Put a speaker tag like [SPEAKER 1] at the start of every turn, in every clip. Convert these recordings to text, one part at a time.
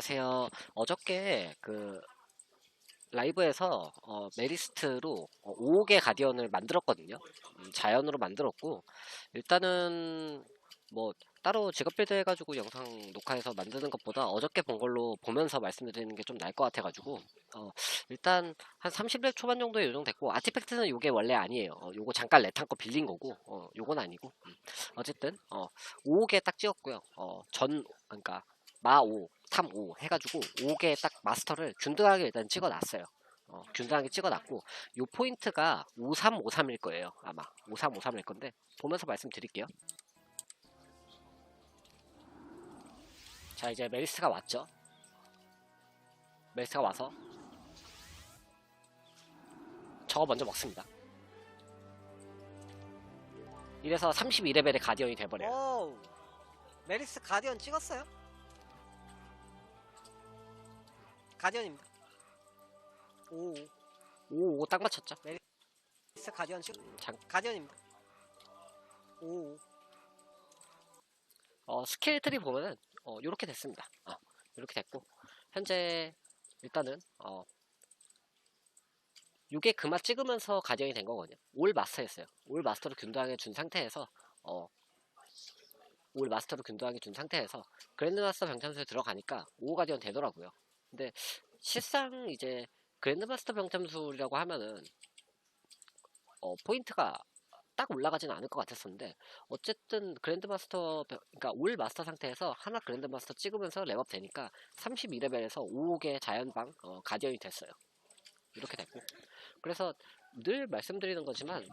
[SPEAKER 1] 안녕하세요. 어저께 그 라이브에서 어, 메리스트로 어, 5개 가디언을 만들었거든요. 음, 자연으로 만들었고 일단은 뭐 따로 직업 빌드 해가지고 영상 녹화해서 만드는 것보다 어저께 본 걸로 보면서 말씀드리는 게 좀 나을 것 같아가지고 어, 일단 한 30렙 초반 정도에 요정 됐고 아티팩트는 요게 원래 아니에요. 어, 요거 잠깐 레탄 거 빌린 거고 어, 요건 아니고 음. 어쨌든 어, 5개 딱 찍었고요. 어, 전 그러니까 마5, 3, 5 해가지고 5개 딱 마스터를 균등하게 일단 찍어놨어요. 어, 균등하게 찍어놨고 요 포인트가 5353일 거예요. 아마 5353일 건데 보면서 말씀드릴게요. 자 이제 메리스가 왔죠. 메리스가 와서 저거 먼저 먹습니다. 이래서 32레벨의 가디언이 돼버려요.
[SPEAKER 2] 오우 메리스 가디언 찍었어요? 가디언입니다 오
[SPEAKER 1] 오, 오, 딱 맞췄죠.
[SPEAKER 2] 메리스 가디언 찍
[SPEAKER 1] 장-
[SPEAKER 2] 가디언입니다 오
[SPEAKER 1] 어, 스킬 트리 보면은 어, 요렇게 됐습니다. 어, 요렇게 됐고 현재 일단은 어, 요게 그맛 찍으면서 가디언이 된 거거든요. 올 마스터였어요. 올 마스터를 균등하게 준 상태에서 어, 올 마스터를 균등하게 준 상태에서 그랜드 마스터 병참수에 들어가니까 5 가디언 되더라고요. 근데 실상 이제 그랜드 마스터 병참수라고 하면은 어, 포인트가 딱 올라가지는 않을 것 같았었는데 어쨌든 그랜드마스터 벼- 그러니까 올 마스터 상태에서 하나 그랜드마스터 찍으면서 랩업 되니까 32레벨에서 5개 자연방 어, 가디언이 됐어요. 이렇게 됐고. 그래서 늘 말씀드리는 거지만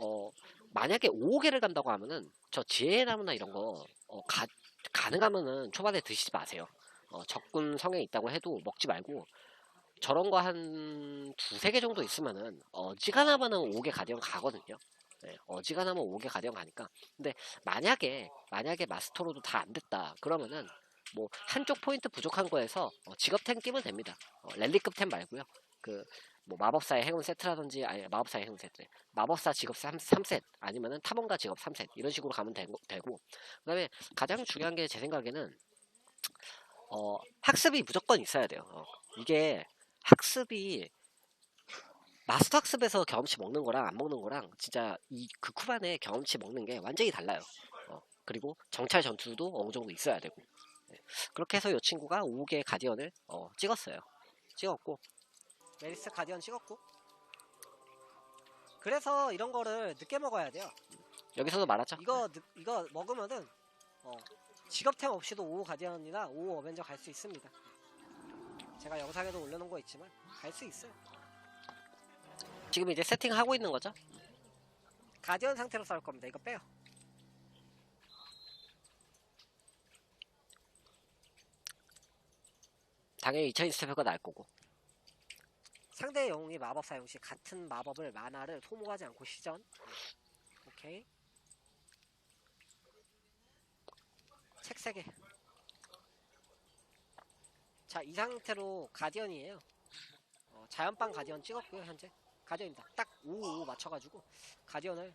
[SPEAKER 1] 어 만약에 5개를 간다고 하면은 저 지혜나무나 이런 거 어, 가, 가능하면은 초반에 드시지 마세요 어, 적군 성에 있다고 해도 먹지 말고 저런 거 한 두세 개 정도 있으면은 어지간하면은 5개 가디언 가거든요. 네, 어지간하면 5개 가디언 가니까. 근데 만약에 만약에 마스터로도 다 안 됐다 그러면은 뭐 한쪽 포인트 부족한 거에서 어, 직업템 끼면 됩니다. 어, 랠리급 템 말고요. 그 뭐 마법사의 행운 세트라든지 아니 마법사의 행운 세트 마법사 직업 3, 3셋 아니면은 탐험가 직업 3셋 이런 식으로 가면 되고, 되고. 그다음에 가장 중요한 게 제 생각에는 어 학습이 무조건 있어야 돼요 어, 이게 학습이 마스터 학습에서 경험치 먹는 거랑 안 먹는 거랑 진짜 이 그 쿠반에 경험치 먹는 게 완전히 달라요. 어, 그리고 정찰 전투도 어느 정도 있어야 되고 네. 그렇게 해서 이 친구가 5개 가디언을 어, 찍었어요. 찍었고
[SPEAKER 2] 메리스 가디언 찍었고 그래서 이런 거를 늦게 먹어야 돼요
[SPEAKER 1] 여기서도 말하죠.
[SPEAKER 2] 이거 늦, 이거 먹으면은 어, 직업템 없이도 5 가디언이나 5 어벤져 갈 수 있습니다. 제가 영상에도 올려놓은 거 있지만 갈 수 있어요.
[SPEAKER 1] 지금 이제 세팅하고 있는 거죠.
[SPEAKER 2] 가디언 상태로 싸울 겁니다. 이거 빼요.
[SPEAKER 1] 당연히 2000 스텝가 날 거고.
[SPEAKER 2] 상대 영웅이 마법 사용 시 같은 마법을 만화를 소모하지 않고 시전. 오케이 3개 자 이 상태로 가디언이에요 어, 자연빵 가디언 찍었고요 현재 가디언입니다 딱 5, 5 맞춰가지고 가디언을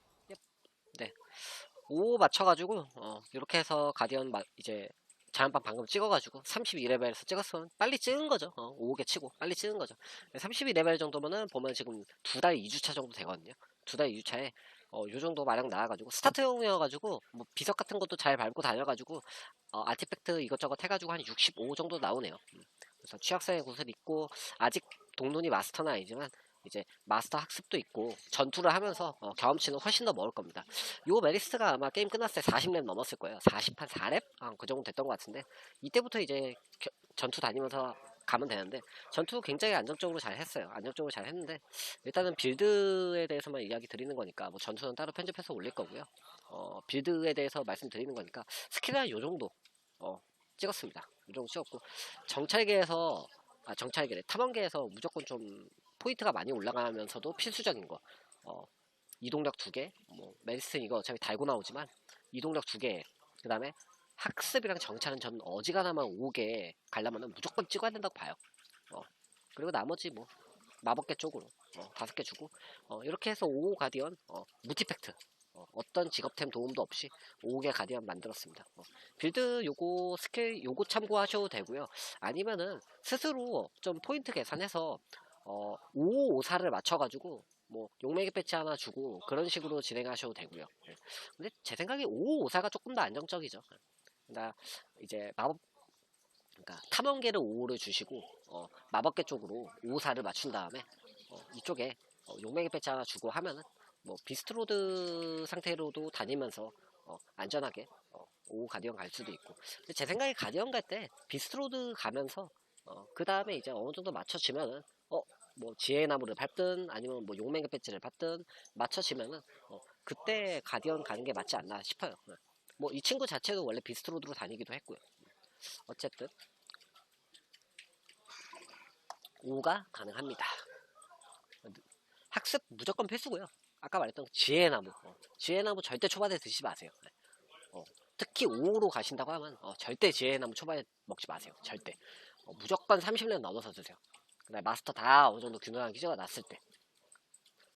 [SPEAKER 1] 5 맞춰가지고 어, 이렇게 해서 가디언 마- 이제 자연빵 방금 찍어가지고 32레벨에서 찍었으면 빨리 찍은 거죠. 어, 5개 치고 빨리 찍은 거죠. 32레벨 정도면은 보면 지금 두 달 2주차 정도 되거든요. 두달 2주차에 어, 요 정도 마냥 나와가지고 스타트용이어가지고 뭐 비석 같은 것도 잘 밟고 다녀가지고 어, 아티팩트 이것저것 해가지고 한 65 정도 나오네요. 음. 그래서 취약성의 구슬 있고 아직 동론이 마스터는 아니지만 이제 마스터 학습도 있고 전투를 하면서 어, 경험치는 훨씬 더 먹을 겁니다. 요 메리스트가 아마 게임 끝났을 때 40렙 넘었을 거예요. 40한 4렙? 아, 그 정도 됐던 것 같은데 이때부터 이제 겨- 전투 다니면서 가면 되는데 전투 굉장히 안정적으로 잘 했어요. 안정적으로 잘 했는데 일단은 빌드에 대해서만 이야기 드리는 거니까 뭐 전투는 따로 편집해서 올릴 거고요. 어, 빌드에 대해서 말씀드리는 거니까 스킬은 요 정도 어, 찍었습니다. 요 정도 찍었고 정찰계에서 아 정찰계래 탐험계에서 무조건 좀 포인트가 많이 올라가면서도 필수적인 거 어, 이동력 두 개, 뭐 메리스는 이거 어차피 달고 나오지만 이동력 두 개, 그 다음에 학습이랑 정찰은 전 어지간하면 5개 가려면은 무조건 찍어야 된다고 봐요. 어, 그리고 나머지 뭐 마법계 쪽으로 어, 다섯 개 주고 어, 이렇게 해서 5 가디언 어, 무티팩트 어, 떤 직업템 도움도 없이 5개 가디언 만들었습니다. 어, 빌드 요거 스킬 요거 참고하셔도 되고요. 아니면은 스스로 좀 포인트 계산해서 어, 5, 5사를 맞춰가지고 뭐 용매기 배치 하나 주고 그런 식으로 진행하셔도 되고요. 예. 근데 제 생각에 5, 5사가 조금 더 안정적이죠. 그러니까 이제 마법 그러니까 탐험계를 5를 주시고 어, 마법계 쪽으로 5사를 맞춘 다음에 어, 이쪽에 어, 용맹이 배치 하나 주고 하면은 뭐 비스트로드 상태로도 다니면서 어, 안전하게 어, 5 가디언 갈 수도 있고 근데 제 생각에 가디언 갈 때 비스트로드 가면서 어, 그 다음에 이제 어느 정도 맞춰지면은 어, 뭐 지혜의 나무를 밟든 아니면 뭐 용맹이 배치를 밟든 맞춰지면은 어, 그때 가디언 가는 게 맞지 않나 싶어요. 뭐 이 친구 자체도 원래 비스트로드로 다니기도 했고요. 어쨌든 5가 가능합니다. 학습 무조건 필수고요. 아까 말했던 지혜의 나무. 어, 지혜의 나무 절대 초반에 드시지 마세요. 네. 어, 특히 5로 가신다고 하면 어, 절대 지혜의 나무 초반에 먹지 마세요. 절대. 어, 무조건 30년 넘어서 드세요. 마스터 다 어느 정도 균등한 기저가 났을 때.